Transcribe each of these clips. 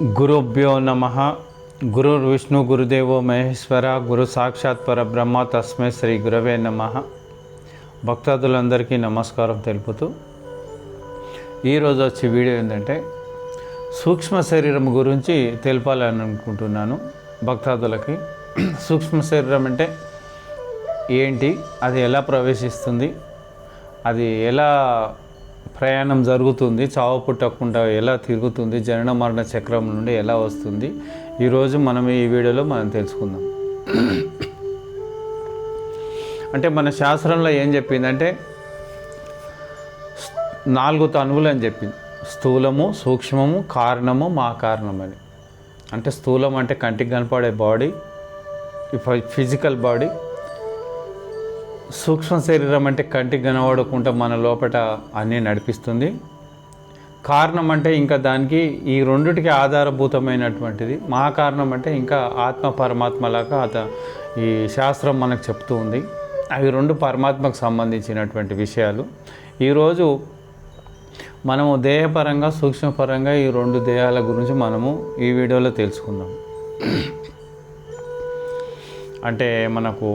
గురుభ్యో నమ. గురుర్ విష్ణు గురుదేవో మహేశ్వర గురు సాక్షాత్ పరబ్రహ్మ తస్మై శ్రీ గురవే నమ. భక్తాదులందరికీ నమస్కారం తెలుపుతూ ఈరోజు వచ్చే వీడియో ఏంటంటే సూక్ష్మ శరీరం గురించి తెలపాలని అనుకుంటున్నాను భక్తాదులకి. సూక్ష్మ శరీరం అంటే ఏంటి అది ఎలా ప్రవేశిస్తుంది అది ఎలా ప్రయాణం జరుగుతుంది చావు పుట్టకుండా ఎలా తిరుగుతుంది జనన మరణ చక్రం నుండి ఎలా వస్తుంది ఈరోజు మనం ఈ వీడియోలో మనం తెలుసుకుందాం. అంటే మన శాస్త్రంలో ఏం చెప్పిందంటే నాలుగు తనువులు అని చెప్పింది. స్థూలము సూక్ష్మము కారణము మా కారణం అని. అంటే స్థూలం అంటే కంటికి కనపడే బాడీ ఫిజికల్ బాడీ సూక్ష్మ శరీరం అంటే కంటికి కనబడకుండా మన లోపల అన్నీ నడిపిస్తుంది. కారణం అంటే ఇంకా దానికి ఈ రెండిటికి ఆధారభూతమైనటువంటిది. మా కారణం అంటే ఇంకా ఆత్మ పరమాత్మలాగా అత ఈ శాస్త్రం మనకు చెప్తూ ఉంది. అవి రెండు పరమాత్మకు సంబంధించినటువంటి విషయాలు. ఈరోజు మనము దేహపరంగా సూక్ష్మపరంగా ఈ రెండు దేహాల గురించి మనము ఈ వీడియోలో తెలుసుకుందాం. అంటే మనకు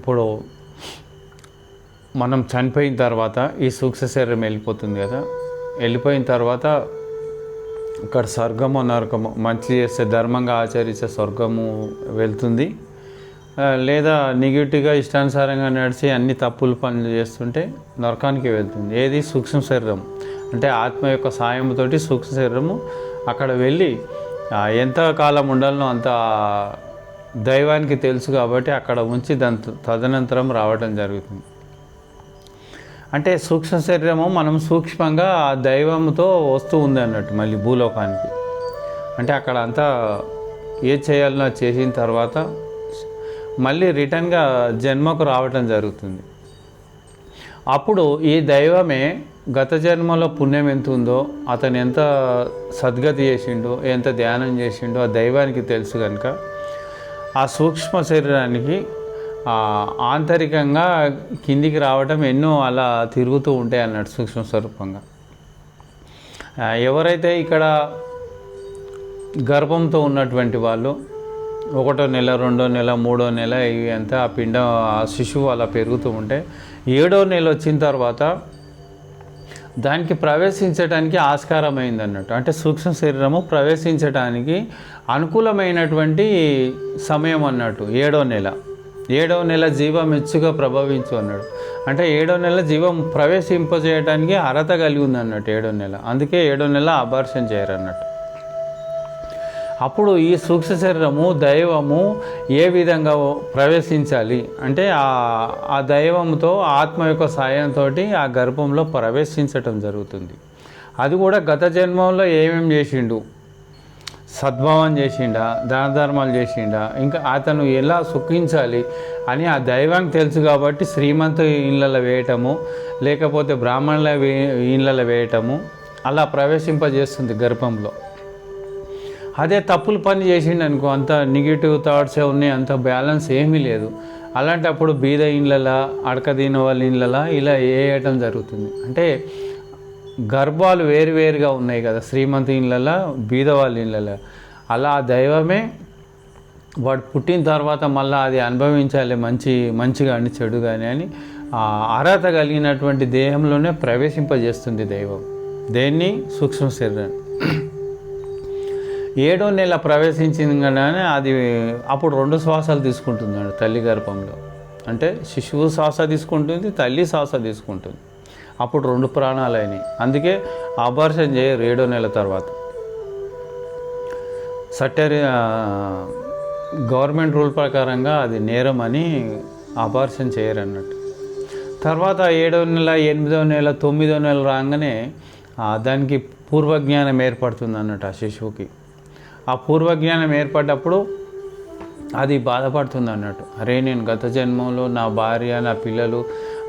ఇప్పుడు మనం చనిపోయిన తర్వాత ఈ సూక్ష్మ శరీరం వెళ్ళిపోతుంది కదా. వెళ్ళిపోయిన తర్వాత ఇక్కడ స్వర్గము నరకము మంచి చేస్తే ధర్మంగా ఆచరిస్తే స్వర్గము వెళ్తుంది. లేదా నెగిటివ్గా ఇష్టానుసారంగా నడిచి అన్ని తప్పులు పనులు చేస్తుంటే నరకానికి వెళ్తుంది. ఏది? సూక్ష్మ శరీరం. అంటే ఆత్మ యొక్క సాయంతోటి సూక్ష్మ శరీరము అక్కడ వెళ్ళి ఎంత కాలం ఉండాలనో అంత దైవానికి తెలుసు కాబట్టి అక్కడ ఉంచి దాని తదనంతరం రావడం జరుగుతుంది. అంటే సూక్ష్మ శరీరము మనం సూక్ష్మంగా ఆ దైవంతో వస్తూ ఉంది అన్నట్టు మళ్ళీ భూలోకానికి. అంటే అక్కడ అంతా ఏ చేయాలన్నా చేసిన తర్వాత మళ్ళీ రిటర్న్గా జన్మకు రావటం జరుగుతుంది. అప్పుడు ఈ దైవమే గత జన్మలో పుణ్యం ఎంత ఉందో అతను ఎంత సద్గతి చేసిండో ఎంత ధ్యానం చేసిండో ఆ దైవానికి తెలుసు కనుక ఆ సూక్ష్మ శరీరానికి ఆంతరికంగా కిందికి రావటం ఎన్నో అలా తిరుగుతూ ఉంటాయి అన్నట్టు సూక్ష్మ స్వరూపంగా. ఎవరైతే ఇక్కడ గర్భంతో ఉన్నటువంటి వాళ్ళు ఒకటో నెల రెండో నెల మూడో నెల ఇవి అంతా ఆ పిండం ఆ శిశువు అలా పెరుగుతూ ఉంటే ఏడో నెల వచ్చిన తర్వాత దానికి ప్రవేశించడానికి ఆస్కారమైంది అన్నట్టు అంటే సూక్ష్మ శరీరము ప్రవేశించడానికి అనుకూలమైనటువంటి సమయం అన్నట్టు ఏడో నెల. ఏడో నెల జీవం మెచ్చుగా ప్రభవించు అన్నాడు. అంటే ఏడో నెల జీవం ప్రవేశింపజేయడానికి అర్హత కలిగి ఉంది అన్నట్టు ఏడో నెల. అందుకే ఏడో నెల అబార్షన్ చేయరు అన్నట్టు అప్పుడు ఈ సూక్ష్మ శరీరము దైవము ఏ విధంగా ప్రవేశించాలి? అంటే ఆ ఆ దైవంతో ఆత్మ యొక్క సాయంతో ఆ గర్భంలో ప్రవేశించటం జరుగుతుంది. అది కూడా గత జన్మంలో ఏమేం చేసిండు? సద్భావం చేసిండా? దాన ధర్మాలు చేసిండా? ఇంకా అతను ఎలా సుఖించాలి అని ఆ దైవానికి తెలుసు కాబట్టి శ్రీమంతు ఇళ్ళలో వేయటము లేకపోతే బ్రాహ్మణుల వే ఇళ్ళలో వేయటము అలా ప్రవేశింపజేస్తుంది గర్భంలో. అదే తప్పులు పని చేసిండు అనుకో అంత నెగిటివ్ థాట్సే ఉన్నాయి అంత బ్యాలెన్స్ ఏమీ లేదు. అలాంటప్పుడు బీద ఇండ్లలా అడకదీన వాళ్ళ ఇండ్లలా ఇలా వేయటం జరుగుతుంది? అంటే గర్భాలు వేరువేరుగా ఉన్నాయి కదా శ్రీమంతి ఇండ్లలా బీద వాళ్ళ ఇండ్లలా. అలా ఆ దైవమే వాడు పుట్టిన తర్వాత మళ్ళీ అది అనుభవించాలి మంచి మంచిగా అని చెడు కానీ అని అర్హత కలిగినటువంటి దేహంలోనే ప్రవేశింపజేస్తుంది దైవం. దేన్ని? సూక్ష్మ శరీరాన్ని. ఏడో నెల ప్రవేశించింది కానీ అది అప్పుడు రెండు శ్వాసాలు తీసుకుంటుందండి తల్లి గర్భంలో. అంటే శిశువు శ్వాస తీసుకుంటుంది తల్లి శ్వాస తీసుకుంటుంది. అప్పుడు రెండు ప్రాణాలు అయినాయి. అందుకే ఆపరేషన్ చేయరు ఏడో నెల తర్వాత. సట్టరి గవర్నమెంట్ రూల్ ప్రకారంగా అది నేరం అని ఆపరేషన్ చేయరు అన్నట్టు. తర్వాత ఏడో నెల ఎనిమిదో నెల తొమ్మిదో నెల రాగానే దానికి పూర్వజ్ఞానం ఏర్పడుతుంది అన్నట్టు ఆ శిశువుకి. ఆ పూర్వజ్ఞానం ఏర్పడ్డప్పుడు అది బాధపడుతుంది అన్నట్టు అరే నేను గత జన్మంలో నా భార్య నా పిల్లలు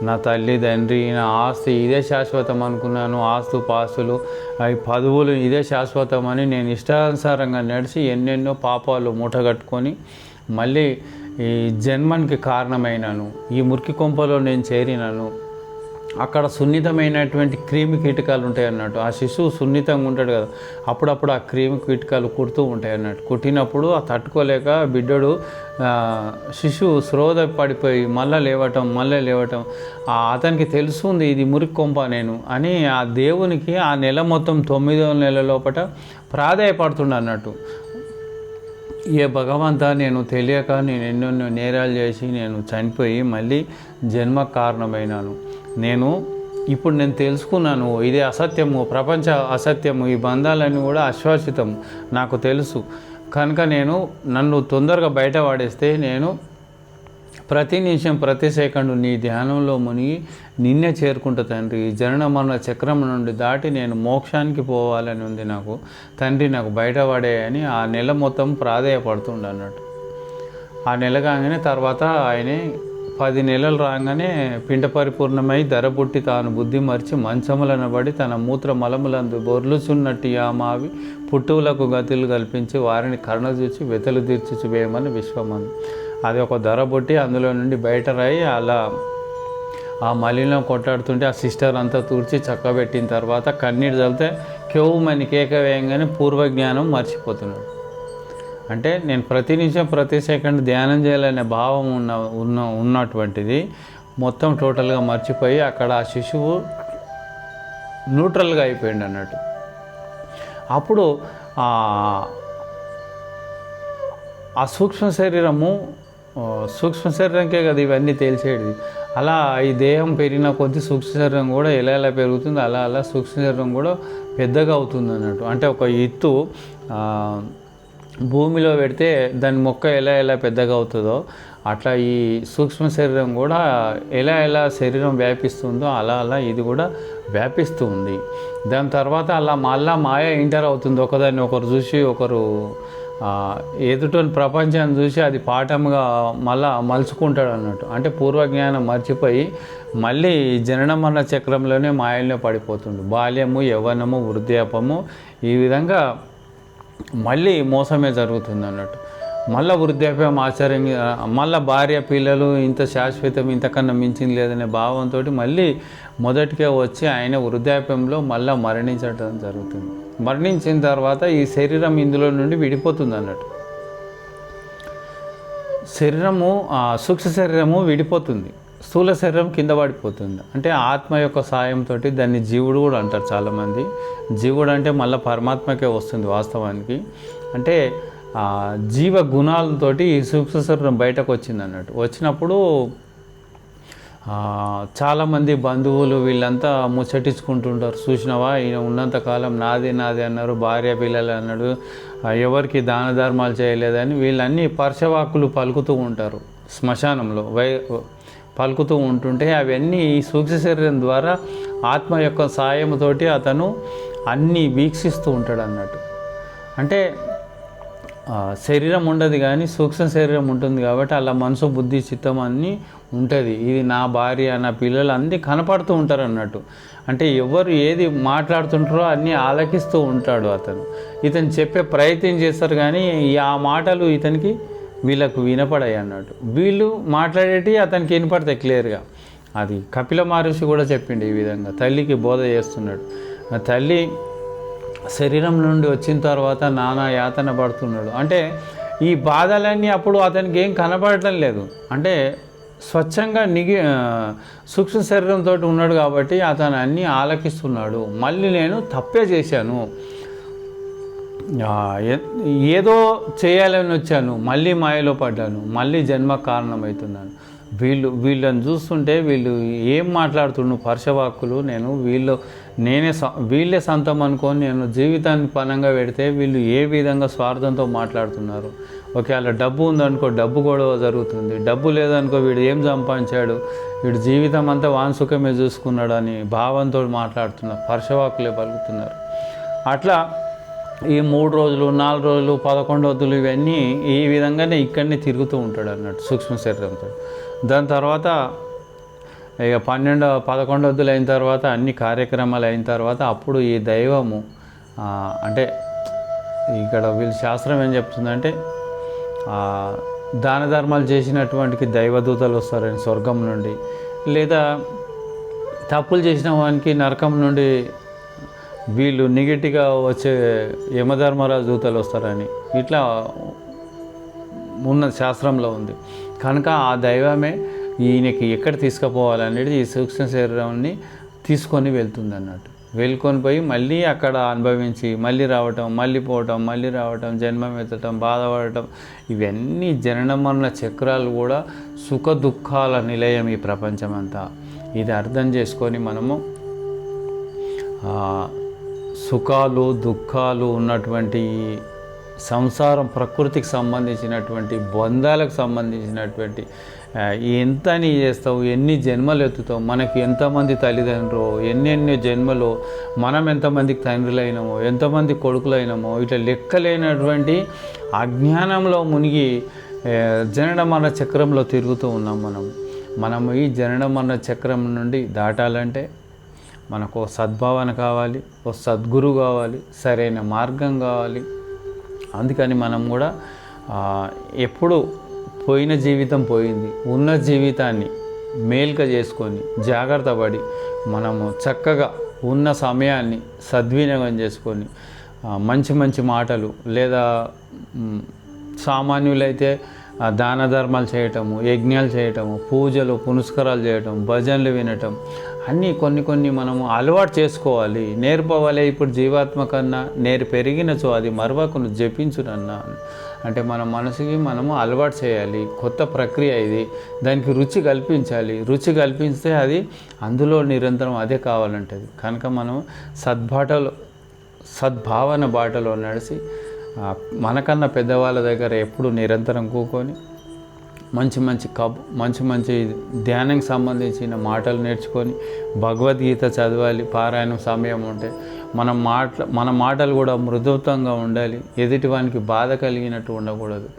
నా తల్లి తండ్రి నా ఆస్తి ఇదే శాశ్వతం అనుకున్నాను. ఆస్తు పాస్తులు అవి పదవులు ఇదే శాశ్వతం అని నేను ఇష్టానుసారంగా నడిచి ఎన్నెన్నో పాపాలు మూటగట్టుకొని మళ్ళీ ఈ జన్మానికి కారణమైనాను. ఈ మురికి కొంపలో నేను చేరినాను. అక్కడ సున్నితమైనటువంటి క్రిమి కీటకాలు ఉంటాయి అన్నట్టు. ఆ శిశువు సున్నితంగా ఉంటాడు కదా. అప్పుడప్పుడు ఆ క్రిమి కీటకాలు కుడుతూ ఉంటాయి అన్నట్టు. కుట్టినప్పుడు ఆ తట్టుకోలేక బిడ్డడు శిశువు శ్రోధ పడిపోయి మళ్ళీ లేవటం మళ్ళీ లేవటం అతనికి తెలుసుంది ఇది మురికి కొంప నేను అని ఆ దేవునికి ఆ నెల మొత్తం తొమ్మిదో నెల లోపట ప్రాధాయపడుతుండ అన్నట్టు. ఏ భగవంతా నేను తెలియక నేను ఎన్నెన్నో నేరాలు చేసి నేను చనిపోయి మళ్ళీ జన్మ కారణమైనాను నేను ఇప్పుడు నేను తెలుసుకున్నాను ఇది అసత్యము ప్రపంచ అసత్యము ఈ బంధాలన్నీ కూడా అశ్వాసితం నాకు తెలుసు. కనుక నేను నన్ను తొందరగా బయట పడేస్తే నేను ప్రతి నిమిషం ప్రతి సెకండ్ నీ ధ్యానంలో మునిగి నిన్నే చేరుకుంటా తండ్రి. ఈ జనన మరణ చక్రం నుండి దాటి నేను మోక్షానికి పోవాలని ఉంది నాకు. తండ్రి నాకు బయటపడే అని ఆ నెల మొత్తం ప్రాధేయపడుతుండ అన్నట్టు. ఆ నెల కాగానే తర్వాత ఆయన పది నెలలు రాగానే పిండ పరిపూర్ణమై ధర తాను బుద్ధి మరిచి మంచములను పడి తన మూత్ర మలములందు బొర్లుచున్నట్టు ఆ మావి పుట్టువులకు గతులు కల్పించి వారిని కరుణ చూచి వెతలు తీర్చుచు వేయమని విశ్వమని. అది ఒక ధర అందులో నుండి బయట రాయి అలా ఆ మలినం కొట్టాడుతుంటే ఆ సిస్టర్ అంతా తూర్చి చక్కబెట్టిన తర్వాత కన్నీరు చల్లితే కేవమని కేక వేయంగానే పూర్వజ్ఞానం మర్చిపోతున్నాడు. అంటే నేను ప్రతి నిమిషం ప్రతి సెకండ్ ధ్యానం చేయాలనే భావం ఉన్న ఉన్న ఉన్నటువంటిది మొత్తం టోటల్గా మర్చిపోయి అక్కడ ఆ శిశువు న్యూట్రల్గా అయిపోయింది అన్నట్టు. అప్పుడు ఆ సూక్ష్మ శరీరము సూక్ష్మ శరీరంకే కదా ఇవన్నీ తేల్చేది. అలా ఈ దేహం పెరిగిన కొద్దీ సూక్ష్మ శరీరం కూడా ఎలా ఎలా పెరుగుతుంది అలా అలా సూక్ష్మ శరీరం కూడా పెద్దగా అవుతుంది అన్నట్టు. అంటే ఒక ఎత్తు భూమిలో పెడితే దాని మొక్క ఎలా ఎలా పెద్దగా అవుతుందో అట్లా ఈ సూక్ష్మ శరీరం కూడా ఎలా ఎలా శరీరం వ్యాపిస్తుందో అలా అలా ఇది కూడా వ్యాపిస్తూ ఉంది. దాని తర్వాత అలా మళ్ళా మాయ ఇంటర్ అవుతుంది. ఒకదాన్ని ఒకరు చూసి ఒకరు ఎదుటోని ప్రపంచాన్ని చూసి అది పాఠంగా మళ్ళా మలుచుకుంటాడు అన్నట్టు. అంటే పూర్వజ్ఞానం మర్చిపోయి మళ్ళీ జనన మరణ చక్రంలోనే మాయల్లో పడిపోతుండు. బాల్యము యవ్వనము వృద్ధాపము ఈ విధంగా మళ్ళీ మోసమే జరుగుతుంది అన్నట్టు. మళ్ళీ వృద్ధాప్యం ఆశ్చర్యంగా మళ్ళీ భార్య పిల్లలు ఇంత శాశ్వతం ఇంతకన్నా మించింది లేదనే భావంతో మళ్ళీ మొదటికే వచ్చి ఆయన వృద్ధాప్యంలో మళ్ళీ మరణించడం జరుగుతుంది. మరణించిన తర్వాత ఈ శరీరం ఇందులో నుండి విడిపోతుంది అన్నట్టు. శరీరము ఆ, సూక్ష్మ శరీరము విడిపోతుంది. స్థూల శరీరం కింద పడిపోతుంది. అంటే ఆత్మ యొక్క సాయంతో దాన్ని జీవుడు కూడా అంటారు చాలామంది. జీవుడు అంటే మళ్ళీ పరమాత్మకే వస్తుంది వాస్తవానికి. అంటే జీవ గుణాలతోటి ఈ సూక్ష్మ శరీరం బయటకు వచ్చింది అన్నట్టు. వచ్చినప్పుడు చాలామంది బంధువులు వీళ్ళంతా ముచ్చటించుకుంటుంటారు. చూసినవా? ఈయన ఉన్నంతకాలం నాది నాది అన్నారు. భార్య పిల్లలు అన్నాడు. ఎవరికి దాన ధర్మాలు చేయలేదని వీళ్ళన్నీ పర్శవాకులు పలుకుతూ ఉంటారు శ్మశానంలో. వై పలుకుతూ ఉంటుంటే అవన్నీ ఈ సూక్ష్మ శరీరం ద్వారా ఆత్మ యొక్క సాయంతోటి అతను అన్నీ వీక్షిస్తూ ఉంటాడు అన్నట్టు. అంటే శరీరం ఉండదు కానీ సూక్ష్మ శరీరం ఉంటుంది కాబట్టి అలా మనసు బుద్ధి చిత్తం అన్నీ ఉంటుంది. ఇది నా భార్య నా పిల్లలు అన్నీ కనపడుతూ ఉంటారు అన్నట్టు. అంటే ఎవరు ఏది మాట్లాడుతుంటారో అన్నీ ఆలకిస్తూ ఉంటాడు అతను. ఇతను చెప్పే ప్రయత్నం చేస్తారు కానీ ఈ ఆ మాటలు ఇతనికి వీళ్ళకు వినపడాయి అన్నట్టు. వీళ్ళు మాట్లాడేటి అతనికి వినపడతాయి క్లియర్గా. అది కపిల మహర్షి కూడా చెప్పిండు ఈ విధంగా. తల్లికి బోధ చేస్తున్నాడు. తల్లి శరీరం నుండి వచ్చిన తర్వాత నానా యాతన పడుతున్నాడు. అంటే ఈ బాధలన్నీ అప్పుడు అతనికి ఏం కనబడటం లేదు. అంటే స్వచ్ఛంగా నిగి సూక్ష్మ శరీరంతో ఉన్నాడు కాబట్టి అతను అన్నీ ఆలకిస్తున్నాడు. మళ్ళీ నేను తప్పే చేశాను. ఏదో చేయాలని వచ్చాను మళ్ళీ మాయలో పడ్డాను మళ్ళీ జన్మ కారణమవుతున్నాను. వీళ్ళు వీళ్ళని చూస్తుంటే వీళ్ళు ఏం మాట్లాడుతుండు పర్శవాక్కులు నేను వీళ్ళు నేనే స- వీళ్ళే సొంతం అనుకొని నేను జీవితాన్ని పనంగా పెడితే వీళ్ళు ఏ విధంగా స్వార్థంతో మాట్లాడుతున్నారు. ఒకవేళ డబ్బు ఉందనుకో డబ్బు గొడవ జరుగుతుంది. డబ్బు లేదనుకో వీడు ఏం సంపాదించాడు? వీడు జీవితం అంతా వాన్సుఖమే చూసుకున్నాడు అని భావంతో మాట్లాడుతున్నారు పర్శవాకులే పలుకుతున్నారు. అట్లా ఈ మూడు రోజులు నాలుగు రోజులు పదకొండు వద్దులు ఇవన్నీ ఈ విధంగానే ఇక్కడనే తిరుగుతూ ఉంటాడు అన్నట్టు సూక్ష్మ శరీరంతో. దాని తర్వాత ఇక పన్నెండు పదకొండు వద్దులు అయిన తర్వాత అన్ని కార్యక్రమాలు అయిన తర్వాత అప్పుడు ఈ దైవము అంటే ఇక్కడ వీళ్ళ శాస్త్రం ఏం చెప్తుందంటే దాన ధర్మాలు చేసినటువంటి దైవదూతలు వస్తారని స్వర్గం నుండి లేదా తప్పులు చేసిన వానికి నరకం నుండి వీళ్ళు నెగిటివ్గా వచ్చే యమధర్మరాజు దూతలు వస్తారని ఇట్లా ఉన్న శాస్త్రంలో ఉంది. కనుక ఆ దైవమే ఈయనకి ఎక్కడ తీసుకుపోవాలనేది ఈ సూక్ష్మ శరీరాన్ని తీసుకొని వెళ్తుంది అన్నట్టు వెళ్ళుకొని పోయి మళ్ళీ అక్కడ అనుభవించి మళ్ళీ రావటం మళ్ళీ పోవటం మళ్ళీ రావటం జన్మం ఎత్తటం బాధపడటం ఇవన్నీ జనన మరణ చక్రాలు కూడా సుఖ దుఃఖాల నిలయం ఈ ప్రపంచమంతా. ఇది అర్థం చేసుకొని మనము సుఖాలు దుఃఖాలు ఉన్నటువంటి సంసారం ప్రకృతికి సంబంధించినటువంటి బంధాలకు సంబంధించినటువంటి ఎంత నీ చేస్తావు ఎన్ని జన్మలు ఎత్తుతావు మనకి ఎంతమంది తల్లిదండ్రులు ఎన్నెన్నో జన్మలు మనం ఎంతమందికి తండ్రులైనమో ఎంతమంది కొడుకులైనమో ఇట్లా లెక్కలేనటువంటి అజ్ఞానంలో మునిగి జనడ జనన మరణ చక్రంలో తిరుగుతూ ఉన్నాం మనం. మనం ఈ జనన మరణ చక్రం నుండి దాటాలంటే మనకు ఓ సద్భావన కావాలి ఓ సద్గురు కావాలి సరైన మార్గం కావాలి. అందుకని మనం కూడా ఎప్పుడు పోయిన జీవితం పోయింది. ఉన్న జీవితాన్ని మేల్క చేసుకొని జాగ్రత్త పడి మనము చక్కగా ఉన్న సమయాన్ని సద్వినియోగం చేసుకొని మంచి మంచి మాటలు లేదా సామాన్యులైతే దాన ధర్మాలు చేయటము యజ్ఞాలు చేయటము పూజలు పునస్కారాలు చేయటం భజనలు వినటం అన్నీ కొన్ని కొన్ని మనము అలవాటు చేసుకోవాలి. నేర్పవలే ఇప్పుడు జీవాత్మ కన్నా నేరు పెరిగినచో అది మరవకును జపించునన్నా. అంటే మన మనసుకి మనము అలవాటు చేయాలి. కొత్త ప్రక్రియ ఇది. దానికి రుచి కల్పించాలి. రుచి కల్పిస్తే అది అందులో నిరంతరం అదే కావాలంటది. కనుక మనం సద్బాటలో సద్భావన బాటలో నడిచి మనకన్నా పెద్దవాళ్ళ దగ్గర ఎప్పుడు నిరంతరం కూకొని మంచి మంచి కబ్ మంచి మంచి ధ్యానంకి సంబంధించిన మాటలు నేర్చుకొని భగవద్గీత చదవాలి పారాయణం సమయం ఉంటే మన మాట మన మాటలు కూడా మృదుత్వంగా ఉండాలి ఎదుటివానికి బాధ కలిగినట్టు ఉండకూడదు.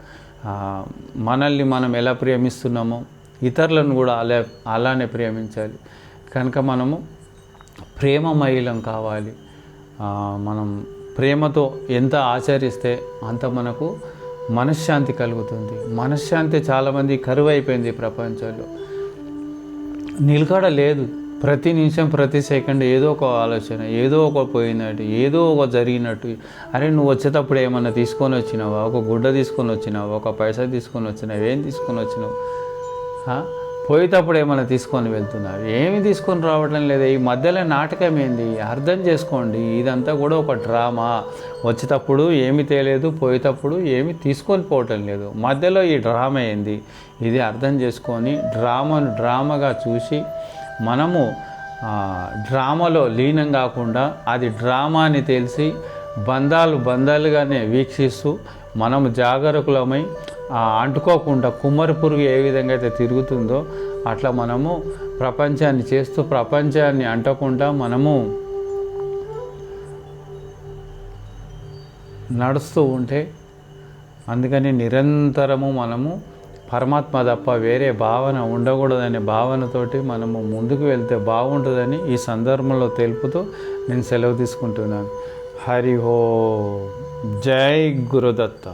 మనల్ని మనం ఎలా ప్రేమిస్తున్నామో ఇతరులను కూడా అలా అలానే ప్రేమించాలి. కనుక మనము ప్రేమమయిలం కావాలి. మనం ప్రేమతో ఎంత ఆచరిస్తే అంత మనకు మనశ్శాంతి కలుగుతుంది. మనశ్శాంతి చాలామంది కరువు అయిపోయింది ప్రపంచంలో. నిలకడ లేదు. ప్రతి నిమిషం ప్రతి సెకండ్ ఏదో ఒక ఆలోచన ఏదో ఒక పోయినట్టు ఏదో ఒక జరిగినట్టు. అరే నువ్వు వచ్చేటప్పుడు ఏమన్నా తీసుకొని వచ్చినావా? ఒక గుడ్డ తీసుకొని వచ్చినావా? ఒక పైసా తీసుకొని వచ్చినావు? ఏం తీసుకొని వచ్చినావు? పోయేటప్పుడు ఏమైనా తీసుకొని వెళ్తున్నారు? ఏమి తీసుకొని రావడం లేదు. ఈ మధ్యలో నాటకం ఏంది? అర్థం చేసుకోండి. ఇదంతా కూడా ఒక డ్రామా. వచ్చేటప్పుడు ఏమి తేలేదు పోయేటప్పుడు ఏమి తీసుకొని పోవటం లేదు. మధ్యలో ఈ డ్రామా ఏంది? ఇది అర్థం చేసుకొని డ్రామాను డ్రామాగా చూసి మనము డ్రామాలో లీనం కాకుండా అది డ్రామా అని తెలిసి బంధాలు బంధాలుగానే వీక్షిస్తూ మనం జాగరూకులమై అంటుకోకుండా కుమ్మరి పురుగు ఏ విధంగా అయితే తిరుగుతుందో అట్లా మనము ప్రపంచాన్ని చేస్తూ ప్రపంచాన్ని అంటకుండా మనము నడుస్తూ ఉంటే అందుకని నిరంతరము మనము పరమాత్మ తప్ప వేరే భావన ఉండకూడదనే భావనతోటి మనము ముందుకు వెళ్తే బాగుంటుందని ఈ సందర్భంలో తెలుపుతూ నేను సెలవు తీసుకుంటున్నాను. हरि हो जय गुरुदत्ता।